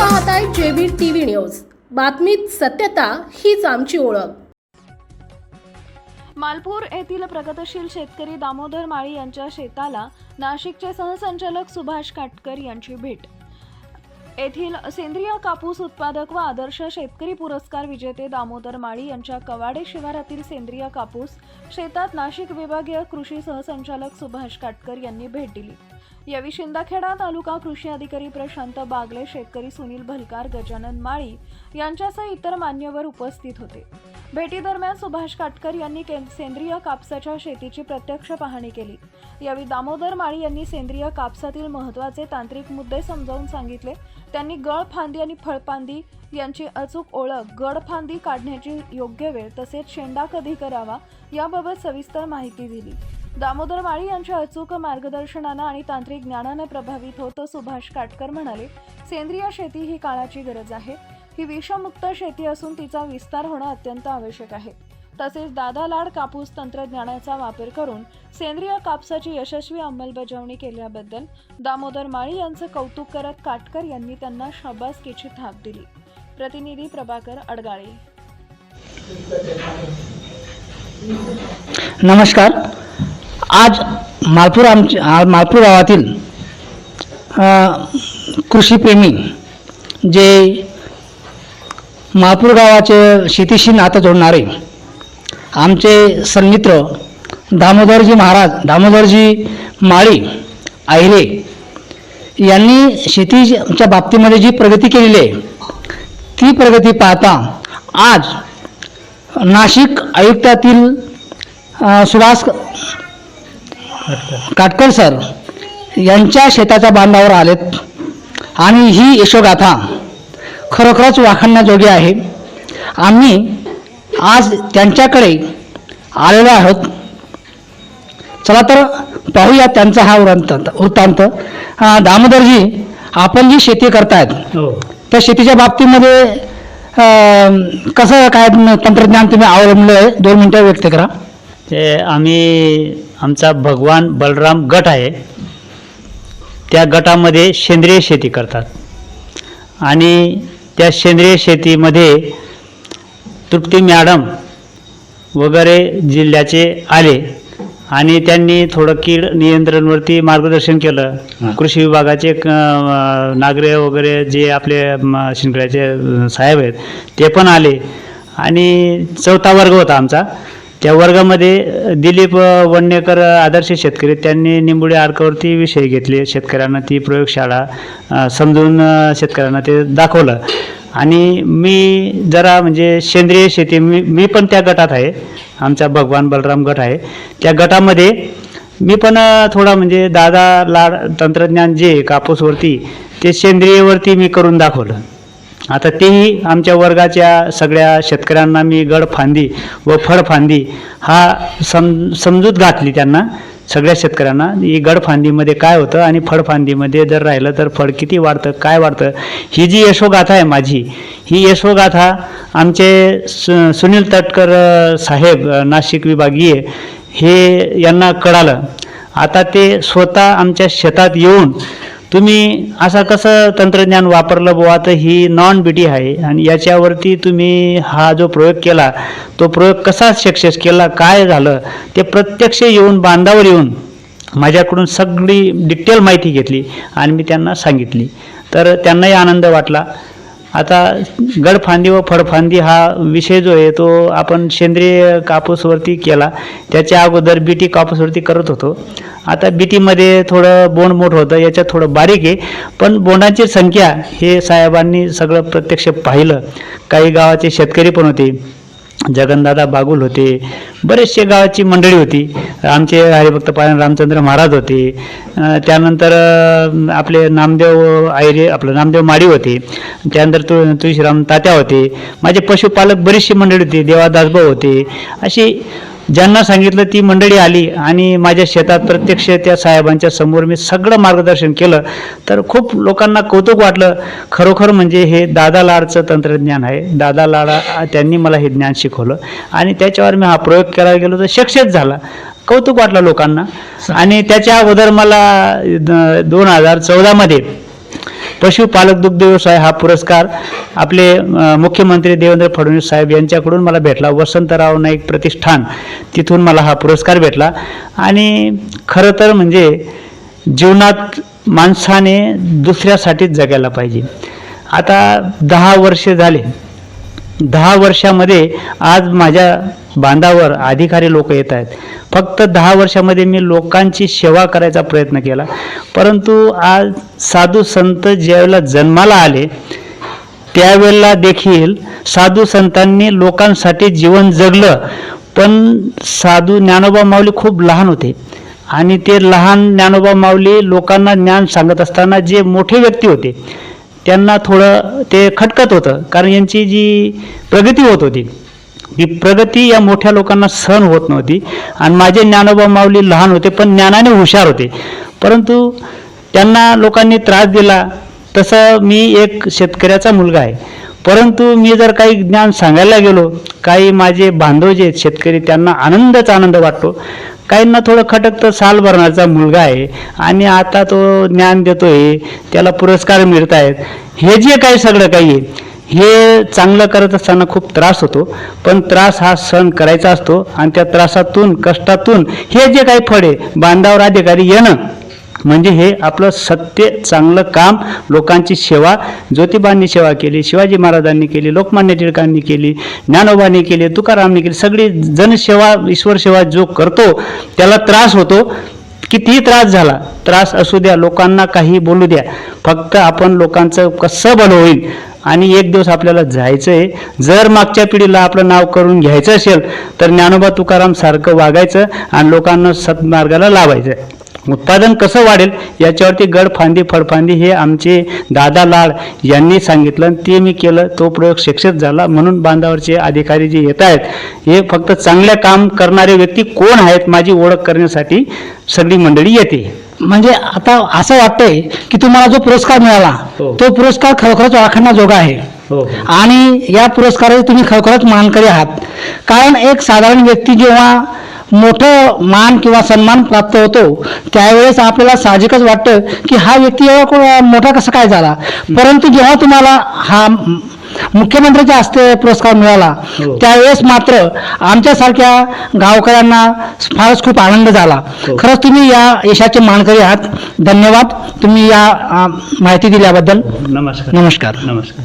पाहताय जेबीर TV news. बातमीत सत्यता हीच आमची ओळख. मालपूर येथील प्रगतशील शेतकरी दामोदर माळी यांच्या शेताला नाशिकचे सहसंचालक सुभाष काटकर यांची भेट. येथील सेंद्रिय कापूस उत्पादक व आदर्श शेतकरी पुरस्कार विजेते दामोदर माळी यांच्या कवाडे शिवारातील सेंद्रिय कापूस शेतात नाशिक विभागीय कृषी सहसंचालक सुभाष काटकर यांनी भेट दिली. यावेळी शिंदखेडा तालुका कृषी अधिकारी प्रशांत बागले शेतकरी सुनील भलकार गजानन माळी यांच्यासह इतर मान्यवर उपस्थित होते. भेटीदरम्यान सुभाष काटकर यांनी सेंद्रिय कापसाच्या शेतीची प्रत्यक्ष पाहणी केली. यावेळी दामोदर माळी यांनी सेंद्रिय कापसातील महत्त्वाचे तांत्रिक मुद्दे समजावून सांगितले. त्यांनी गळ फांदी आणि फळफांदी यांची अचूक ओळख गड फांदी काढण्याची योग्य वेळ तसेच शेंडा कधी करावा याबाबत सविस्तर माहिती दिली. दामोदर माळी यांच्या अचूक मार्गदर्शनानं आणि तांत्रिक ज्ञानानं प्रभावित होत सुभाष काटकर म्हणाले सेंद्रिय शेती ही काळाची गरज आहे. ही विषमुक्त शेती असून तिचा विस्तार होणं अत्यंत आवश्यक आहे. तसेच दादा लाड कापूस तंत्रज्ञानाचा वापर करून सेंद्रिय कापसाची यशस्वी अंमलबजावणी केल्याबद्दल दामोदर माळी यांचं कौतुक करत काटकर यांनी त्यांना शाबासकीची थाप दिली. प्रतिनिधी प्रभाकर अडगाळे नमस्कार. आज मालपूर आमचे मालपूर गावातील कृषीप्रेमी जे मालपूर गावाचे शेतीशी नातं जोडणारे आमचे सन्मित्र दामोदरजी महाराज दामोदरजी माळी आहिरे यांनी शेतीच्या बाबतीमध्ये जी प्रगती केलेली आहे ती प्रगती पाहता आज नाशिक आयुक्तातील सुभाष काटकर सर यांच्या शेताच्या बांधावर आलेत. आणि ही यशोगाथा खरोखरच वाखाणण्याजोगी आहे. आम्ही आज त्यांच्याकडे आलेलो आहोत. चला तर पाहूया त्यांचा हा वृत्तांत. वृत्तांत दामोदरजी आपण जी शेती करतायत हो. त्या शेतीच्या बाबतीमध्ये कसं काय तंत्रज्ञान तुम्ही अवलंबलं आहे? दोन मिनटं व्यक्त करा. ते आम्ही आमचा भगवान बलराम गट आहे. त्या गटामध्ये सेंद्रिय शेती करतात. आणि त्या सेंद्रिय शेतीमध्ये तृप्ती मॅडम वगैरे जिल्ह्याचे आले आणि त्यांनी थोडं कीड नियंत्रणवरती मार्गदर्शन केलं. कृषी विभागाचे नागरे वगैरे जे आपले अं, साहेब आहेत ते पण आले. आणि चौथा वर्ग होता आमचा. त्या वर्गामध्ये दिलीप अ, आदर्श शेतकरी त्यांनी निंबुडे आर्कावरती विषय घेतले. शेतकऱ्यांना ती प्रयोगशाळा समजून शेतकऱ्यांना ते दाखवलं. आणि मी जरा म्हणजे सेंद्रिय शेती मी मी पण त्या गटात आहे. आमचा भगवान बलराम गट आहे. त्या गटामध्ये मी पण थोडा म्हणजे दादा लाड तंत्रज्ञान जे कापूसवरती ते सेंद्रियवरती मी करून दाखवलं. आता तेही आमच्या वर्गाच्या सगळ्या शेतकऱ्यांना मी गडफांदी व फळफांदी हा सम समजूत घातली त्यांना सगळ्या शेतकऱ्यांना. ही गडफांदीमध्ये काय होतं आणि फळफांदीमध्ये जर राहिलं तर फळ किती वाढतं काय वाढतं? ही जी यशोगाथा आहे माझी ही यशोगाथा आमचे सु सुनील तटकर साहेब नाशिक विभागीय हे यांना कळालं. आता ते स्वतः आमच्या शेतात येऊन तुम्ही असं कसं तंत्रज्ञान वापरलं बुवा? तर ही नॉन बीटी आहे आणि याच्यावरती तुम्ही हा जो प्रयोग केला तो प्रयोग कसा सक्सेस केला काय झालं ते प्रत्यक्ष येऊन बांधावर येऊन माझ्याकडून सगळी डिटेल माहिती घेतली आणि मी त्यांना सांगितली. तर त्यांनाही आनंद वाटला. आता गडफांदी व फळफांदी हा विषय जो आहे तो आपण सेंद्रिय कापूसवरती केला. त्याच्या अगोदर बी टी कापूसवरती करत होतो. आता बीटीमध्ये थोडं बोंड मोठ होतं याच्यात थोडं बारीक आहे. पण बोंडांची संख्या हे साहेबांनी सगळं प्रत्यक्ष पाहिलं. काही गावाचे शेतकरी पण होते. जगनदादा बागुल होते. बरेचसे गावाची मंडळी होती. आमचे हरिभक्त पायन रामचंद्र महाराज होते. त्यानंतर आपले नामदेव आयरे आपलं नामदेव माडी होते. त्यानंतर तु तुळशीराम तात्या होते. माझे पशुपालक बरीचशी मंडळी होती. देवादासभाऊ होते. अशी ज्यांना सांगितलं ती मंडळी आली आणि माझ्या शेतात प्रत्यक्ष त्या साहेबांच्या समोर मी सगळं मार्गदर्शन केलं. तर खूप लोकांना कौतुक वाटलं. खरोखर म्हणजे हे दादा लाडचं तंत्रज्ञान आहे. दादा लाडा त्यांनी मला हे ज्ञान शिकवलं. आणि त्याच्यावर मी हा प्रयोग करायला गेलो तर सक्सेस झाला. कौतुक वाटलं लोकांना. आणि त्याच्या अगोदर मला दोन हजार चौदामध्ये पशुपालक दुग्ध व्यवसाय हा पुरस्कार आपले मुख्यमंत्री देवेंद्र फडणवीस साहेब यांच्याकडून मला भेटला. वसंतराव नाईक प्रतिष्ठान तिथून मला हा पुरस्कार भेटला. आणि खरं तर म्हणजे जीवनात माणसाने दुसऱ्यासाठीच जगायला पाहिजे. आता दहा वर्षे झाले दहा वर्षामध्ये आज माझ्या बांधावर अधिकारी लोक येत आहेत. फक्त दहा वर्षामध्ये मी लोकांची सेवा करायचा प्रयत्न केला. परंतु आज साधू संत ज्यावेळेला जन्माला आले त्यावेळेला देखील साधू संतांनी लोकांसाठी जीवन जगलं. पण साधू ज्ञानोबा माऊली खूप लहान होते आणि ते लहान ज्ञानोबा माऊली लोकांना ज्ञान सांगत असताना जे मोठे व्यक्ती होते त्यांना थोडं ते खटकत होतं. कारण यांची जी प्रगती होत होती ही प्रगती या मोठ्या लोकांना सहन होत नव्हती. आणि माझे ज्ञानोबा माऊली लहान होते पण ज्ञानाने हुशार होते. परंतु त्यांना लोकांनी त्रास दिला. तसं मी एक शेतकऱ्याचा मुलगा आहे. परंतु मी जर काही ज्ञान सांगायला गेलो काही माझे बांधव जे आहेत शेतकरी त्यांना आनंदच आनंद वाटतो. काहींना थोडं खटकतं साल भरणाचा मुलगा आहे. आणि आता तो ज्ञान देतोय त्याला पुरस्कार मिळत आहेत हे जे काही सगळं काही आहे हे चांगलं करत असताना खूप त्रास होतो. पण त्रास हा सहन करायचा असतो आणि त्या त्रासातून कष्टातून हे जे काही फळ आहे बांधावर अधिकारी येणं म्हणजे हे आपलं सत्य चांगलं काम लोकांची सेवा ज्योतिबांनी सेवा केली शिवाजी महाराजांनी केली लोकमान्य टिळकांनी केली ज्ञानोबांनी केली तुकारामनी केली सगळी जनसेवा ईश्वर सेवा जो करतो त्याला त्रास होतो. कितीही त्रास झाला त्रास असू द्या लोकांना काही बोलू द्या फक्त आपण लोकांचं कसं भलं होईल? आणि एक दिवस आपल्याला जायचं आहे जर मागच्या पिढीला आपलं नाव करून घ्यायचं असेल तर ज्ञानोबा तुकाराम सारखं वागायचं आणि लोकांना सत्मार्गाला लावायचं उत्पादन कसं वाढेल याच्यावरती गड फांदी फळफांदी हे आमचे दादा लाड यांनी सांगितलं ते मी केलं. तो प्रयोग सक्सेस झाला म्हणून बांधावरचे अधिकारी जे येत आहेत हे फक्त चांगल्या काम करणारे व्यक्ती कोण आहेत माझी ओळख करण्यासाठी सगळी मंडळी येते. म्हणजे आता असं वाटतंय की तुम्हाला जो पुरस्कार मिळाला हो. तो पुरस्कार खरोखरच वाखाणण्याजोगा आहे. हो. आणि या पुरस्काराचे तुम्ही खरोखरच मानकरी आहात. कारण एक साधारण व्यक्ती जेव्हा मोठं मान किंवा सन्मान प्राप्त होतो. त्यावेळेस आपल्याला साहजिकच वाटतं की हा व्यक्ती एवढा मोठा कसा काय झाला? परंतु जेव्हा तुम्हाला हा मुख्यमंत्र्याच्या हस्ते पुरस्कार मिळाला हो. त्यावेळेस मात्र आमच्यासारख्या गावकऱ्यांना फारच खूप आनंद झाला. हो. खरंच तुम्ही या यशाचे मानकरी आहात. धन्यवाद तुम्ही या माहिती दिल्याबद्दल. नमस्कार. नमस्कार. नमस्कार.